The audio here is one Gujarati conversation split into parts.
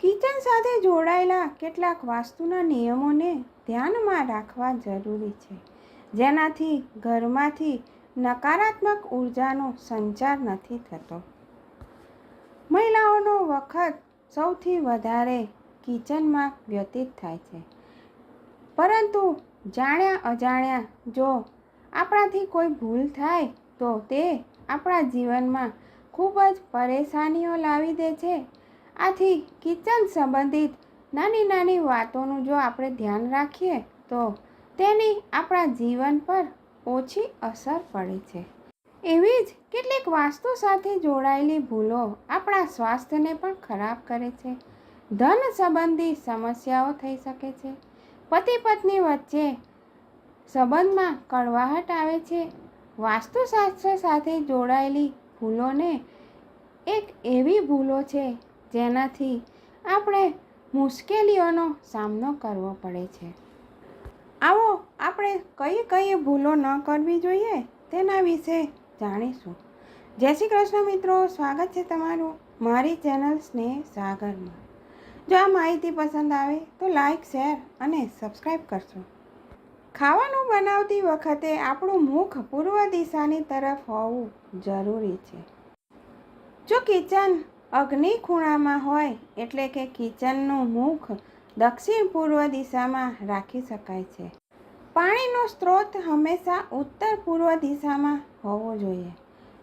કિચન સાથે જોડાયેલા કેટલાક વાસ્તુના નિયમોને ધ્યાનમાં રાખવા જરૂરી છે. જેનાથી ઘરમાંથી નકારાત્મક ઉર્જાનો સંચાર નથી થતો. મહિલાઓનો વખત સૌથી વધારે કિચનમાં વ્યતીત થાય છે. પરંતુ જાણ્યા અજાણ્યા જો આપણાથી કોઈ ભૂલ થાય, તો તે આપણા જીવનમાં ખૂબ જ પરેશાનીઓ લાવી દે છે આથી કિચન સંબંધિત નાની નાની વાતોનું જો આપણે ધ્યાન રાખીએ, તો તેની આપણા જીવન પર ઓછી અસર પડે છે. એવી જ કેટલીક વાસ્તુ સાથે જોડાયેલી ભૂલો આપણા સ્વાસ્થ્યને પણ ખરાબ કરે છે. ધન સંબંધી સમસ્યાઓ થઈ શકે છે. પતિ પત્ની વચ્ચે સંબંધમાં કડવાહટ આવે છે. વાસ્તુશાસ્ત્ર સાથે જોડાયેલી ભૂલોને એક એવી ભૂલો છે જેનાથી આપણે મુશ્કેલીઓનો સામનો કરવો પડે છે. આવો, આપણે કઈ કઈ ભૂલો ન કરવી જોઈએ તેના વિશે જાણીશું. જય શ્રી કૃષ્ણ મિત્રો, સ્વાગત છે તમારું મારી ચેનલ સ્નેહ સાગરમાં. જો આ માહિતી પસંદ આવે તો લાઈક, શેર અને સબસ્ક્રાઈબ કરશો ખાવાનું બનાવતી વખતે આપણું મુખ પૂર્વ દિશાની તરફ હોવું જરૂરી છે. જો કિચન અગ્નિ ખૂણામાં હોય એટલે કે કિચનનું મુખ દક્ષિણ પૂર્વ દિશામાં રાખી શકાય છે. પાણીનો સ્ત્રોત હંમેશા ઉત્તર પૂર્વ દિશામાં હોવો જોઈએ.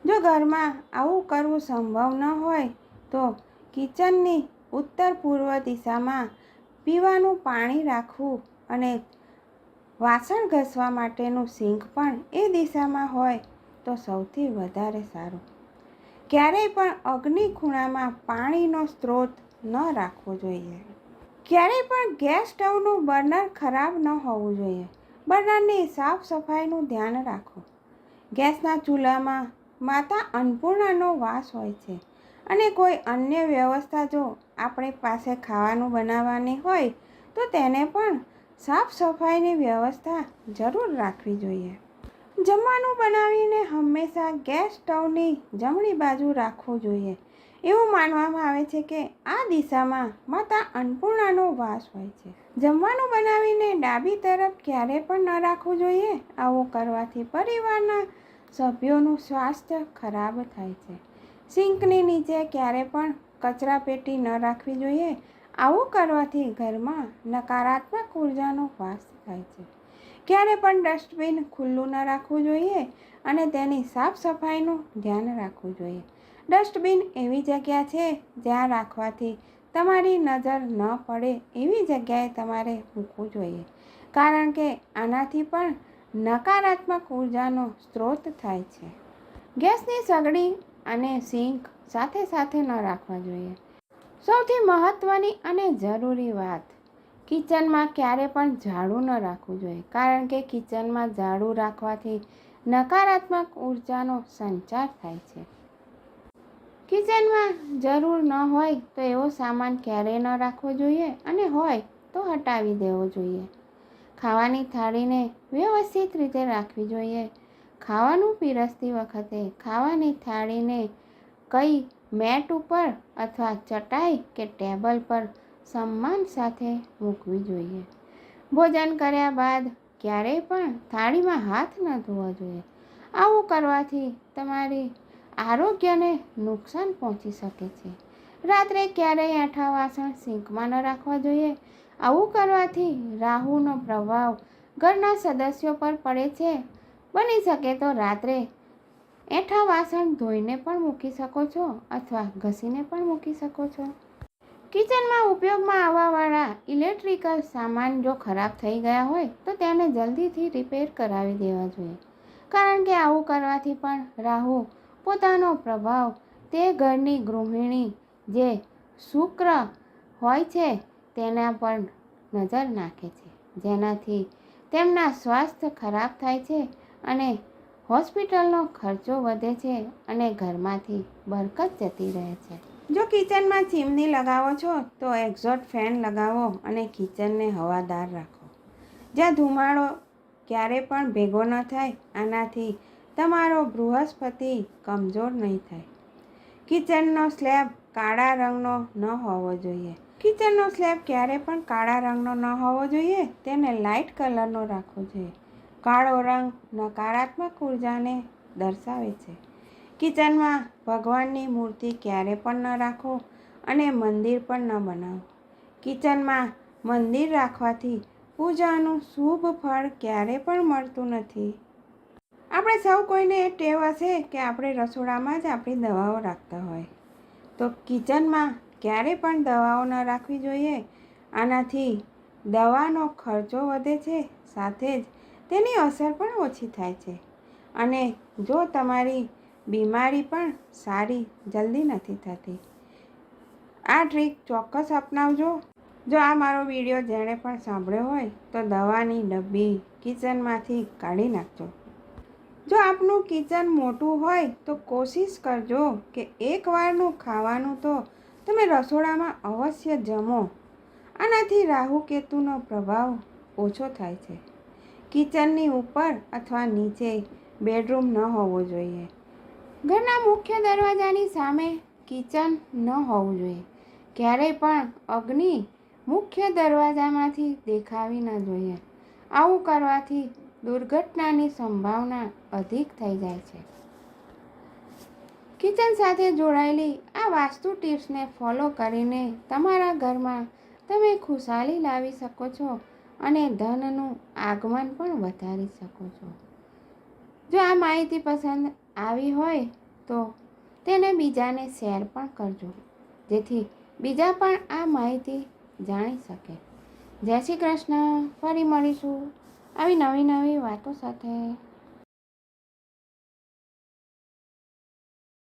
જો ઘરમાં આવું કરવું સંભવ ન હોય, તો કિચનની ઉત્તર પૂર્વ દિશામાં પીવાનું પાણી રાખવું અને વાસણ ઘસવા માટેનું સિંક પણ એ દિશામાં હોય તો સૌથી વધારે સારું. ક્યારેય પણ અગ્નિ ખૂણામાં પાણીનો સ્ત્રોત ન રાખવો જોઈએ. ક્યારેય પણ ગેસ સ્ટવનું બર્નર ખરાબ ન હોવું જોઈએ. બર્નરની સાફ સફાઈનું ધ્યાન રાખો. ગેસના ચૂલામાં માતા અન્નપૂર્ણાનો વાસ હોય છે અને કોઈ અન્ય વ્યવસ્થા જો આપણી પાસે ખાવાનું બનાવવાની હોય તો તેને પણ સાફ સફાઈની વ્યવસ્થા જરૂર રાખવી જોઈએ. જમવાનું બનાવીને હંમેશા ગેસ સ્ટવની જમણી બાજુ રાખવું જોઈએ. એવું માનવામાં આવે છે કે આ દિશામાં માતા અન્નપૂર્ણાનો વાસ હોય છે. જમવાનું બનાવીને ડાબી તરફ ક્યારે પણ ન રાખવું જોઈએ, આવું કરવાથી પરિવારના સભ્યોનું સ્વાસ્થ્ય ખરાબ થાય છે. સિંકની નીચે ક્યારે પણ કચરા પેટી ન રાખવી જોઈએ, આવું કરવાથી ઘરમાં નકારાત્મક ઉર્જાનો વાસ થાય છે. ક્યારે પણ ડસ્ટબિન ખુલ્લું ન રાખવું જોઈએ અને તેની સાફ સફાઈનું ધ્યાન રાખવું જોઈએ. ડસ્ટબિન એવી જગ્યા છે જ્યાં રાખવાથી તમારી નજર ન પડે એવી જગ્યાએ તમારે મૂકવું જોઈએ. કારણ કે આનાથી પણ નકારાત્મક ઉર્જાનો સ્ત્રોત થાય છે. ગેસની સગડી અને સિંક સાથે સાથે ન રાખવા જોઈએ. સૌથી મહત્ત્વની અને જરૂરી વાત કિચનમાં ક્યારે પણ ઝાડું ન રાખવું જોઈએ. કારણ કે કિચનમાં ઝાડું રાખવાથી નકારાત્મક ઉર્જાનો સંચાર થાય છે. કિચનમાં જરૂર ન હોય તો એવો સામાન ક્યારેય ન રાખવો જોઈએ અને હોય તો હટાવી દેવો જોઈએ. ખાવાની થાળીને વ્યવસ્થિત રીતે રાખવી જોઈએ. ખાવાનું પીરસતી વખતે ખાવાની થાળીને કઈ મેટ ઉપર અથવા ચટાઈ કે ટેબલ પર સન્માન સાથે મૂકવી જોઈએ. ભોજન કર્યા બાદ ક્યારેય પણ થાળીમાં હાથ ન ધોવા જોઈએ. આવું કરવાથી તમારી આરોગ્યને નુકસાન પહોંચી શકે છે. રાત્રે ક્યારેય આઠા વાસણ સિંકમાં ન રાખવા જોઈએ. આવું કરવાથી રાહુનો પ્રભાવ ઘરના સદસ્યો પર પડે છે. બની શકે તો રાત્રે એઠા વાસણ ધોઈને પણ મૂકી શકો છો અથવા ઘસીને પણ મૂકી શકો છો. કિચનમાં ઉપયોગમાં આવવાવાળા ઇલેક્ટ્રિકલ સામાન જો ખરાબ થઈ ગયા હોય, તો તેને જલ્દીથી રિપેર કરાવી દેવા જોઈએ. કારણ કે આવું કરવાથી પણ રાહુ પોતાનો પ્રભાવ તે ઘરની ગૃહિણી જે શુક્ર હોય છે તેના પર નજર નાખે છે, જેનાથી તેમના સ્વાસ્થ્ય ખરાબ થાય છે અને હોસ્પિટલનો ખર્ચો વધે છે અને ઘરમાંથી બરકત જતી રહે છે. જો કિચનમાં ચીમની લગાવો છો, તો એક્ઝોટ ફેન લગાવો અને કિચનને હવાદાર રાખો. જ્યાં ધુમાડો ક્યારે પણ ભેગો ન થાય, આનાથી તમારો બૃહસ્પતિ કમજોર નહીં થાય. કિચનનો સ્લેબ કાળા રંગનો ન હોવો જોઈએ. કિચનનો સ્લેબ ક્યારે પણ કાળા રંગનો ન હોવો જોઈએ, તેને લાઇટ કલરનો રાખવો જોઈએ. કાળો રંગ નકારાત્મક ઉર્જાને દર્શાવે છે. કિચનમાં ભગવાનની મૂર્તિ ક્યારે પણ ન રાખો અને મંદિર પણ ન બનાવો. કિચનમાં મંદિર રાખવાથી પૂજાનું શુભ ફળ ક્યારે પણ મળતું નથી. આપણે સૌ કોઈને એ ટેવ હશે કે આપણે રસોડામાં જ આપણી દવાઓ રાખતા હોય. તો કિચનમાં ક્યારે પણ દવાઓ ન રાખવી જોઈએ. આનાથી દવાનો ખર્ચો વધે છે, સાથે જ તેની અસર પણ ઓછી થાય છે. અને જો તમારી બીમારી પણ સારી, જલ્દી નથી થતી. આ ટ્રીક ચોક્કસ અપનાવજો. જો આ મારો વીડિયો જેણે પણ સાંભળ્યો હોય, તો દવાની ડબ્બી કિચનમાંથી કાઢી નાખજો. જો આપનું કિચન મોટું હોય, તો કોશિશ કરજો કે એકવારનું ખાવાનું તો તમે રસોડામાં અવશ્ય જમો. આનાથી રાહુ કેતુનો પ્રભાવ ઓછો થાય છે. કિચનની ઉપર અથવા નીચે બેડરૂમ ન હોવો જોઈએ. ઘરના મુખ્ય દરવાજાની સામે કિચન ન હોવું જોઈએ. ક્યારેય પણ અગ્નિ મુખ્ય દરવાજામાંથી દેખાવી ન જોઈએ. આવું કરવાથી દુર્ઘટનાની સંભાવના અધિક થઈ જાય છે. કિચન સાથે જોડાયેલી આ વાસ્તુ ટિપ્સને ફોલો કરીને તમારા ઘરમાં તમે ખુશાલી લાવી શકો છો અને ધનનું આગમન પણ વધારી શકો છો. જો આ માહિતી પસંદ આવી હોય તો તેને બીજાને શેર પણ કરજો, જેથી બીજા પણ આ માહિતી જાણી શકે. જય શ્રી કૃષ્ણ. ફરી મળીશું આવી નવી નવી વાતો સાથે.